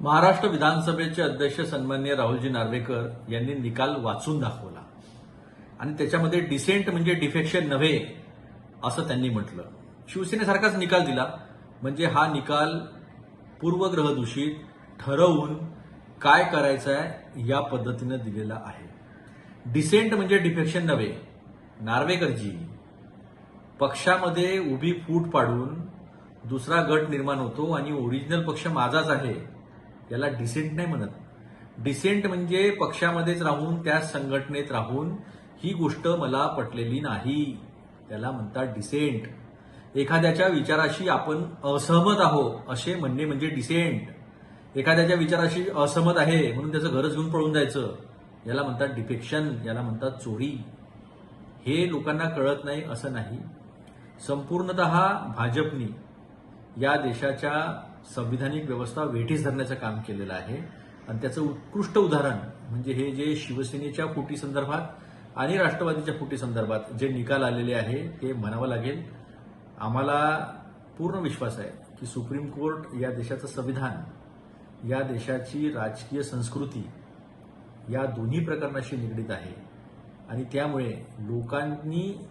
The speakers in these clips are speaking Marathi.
महाराष्ट्र विधानसभेचे अध्यक्ष सन्मान्य राहुलजी नार्वेकर यांनी निकाल वाचून दाखवला. आणि त्याच्यामध्ये डिसेंट म्हणजे डिफेक्शन नव्हे असं त्यांनी म्हटलं. शिवसेनेसारखाच निकाल दिला. म्हणजे हा निकाल पूर्वग्रह दूषित ठरवून काय करायचं आहे या पद्धतीनं दिलेला आहे. डिसेंट म्हणजे डिफेक्शन नव्हे. नार्वेकरजी पक्षामध्ये उभी फूट पाडून दुसरा गट निर्माण होतो आणि ओरिजिनल पक्ष माझाच आहे. याला डिसेंट नाही म्हणत. डिसेंट म्हणजे पक्षामध्येच राहून त्या संघटनेत राहून ही गोष्ट मला पटलेली नाही. त्याला म्हणतात डिसेंट एखाद्याच्या विचाराशी आपण असहमत आहो असे म्हणणे म्हणजे डिसेंट एखाद्याच्या विचाराशी असहमत आहे म्हणून त्याचं घरच घेऊन पळून जायचं. याला म्हणतात डिफेक्शन याला म्हणतात चोरी. हे लोकांना कळत नाही असं नाही. संपूर्णत भाजपनी या देशाच्या संविधानिक व्यवस्था वेठीस धरण्याचं काम केलेलं आहे. आणि त्याचं उत्कृष्ट उदाहरण म्हणजे हे जे शिवसेनेच्या फुटी संदर्भात आणि राष्ट्रवादीच्या फुटी संदर्भात जे निकाल आलेले आहे ते म्हणावं लागेल. आम्हाला पूर्ण विश्वास आहे की सुप्रीम कोर्ट या देशाचं संविधान या देशाची राजकीय संस्कृती या दोन्ही प्रकरणाशी निगडीत आहे. आणि त्यामुळे लोकांनी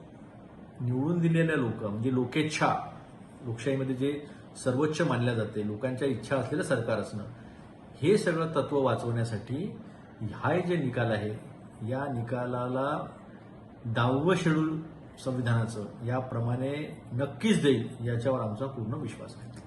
निवडून दिलेल्या लोक म्हणजे लोकेच्छा लोकशाहीमध्ये जे सर्वोच्च मानल्या जाते लोकांच्या इच्छा असलेलं सरकार असणं. हे सगळं तत्व वाचवण्यासाठी हा जे निकाल आहे या निकालाला दहावं शेड्यूल संविधानाचं याप्रमाणे नक्कीच देईल याच्यावर आमचा पूर्ण विश्वास आहे.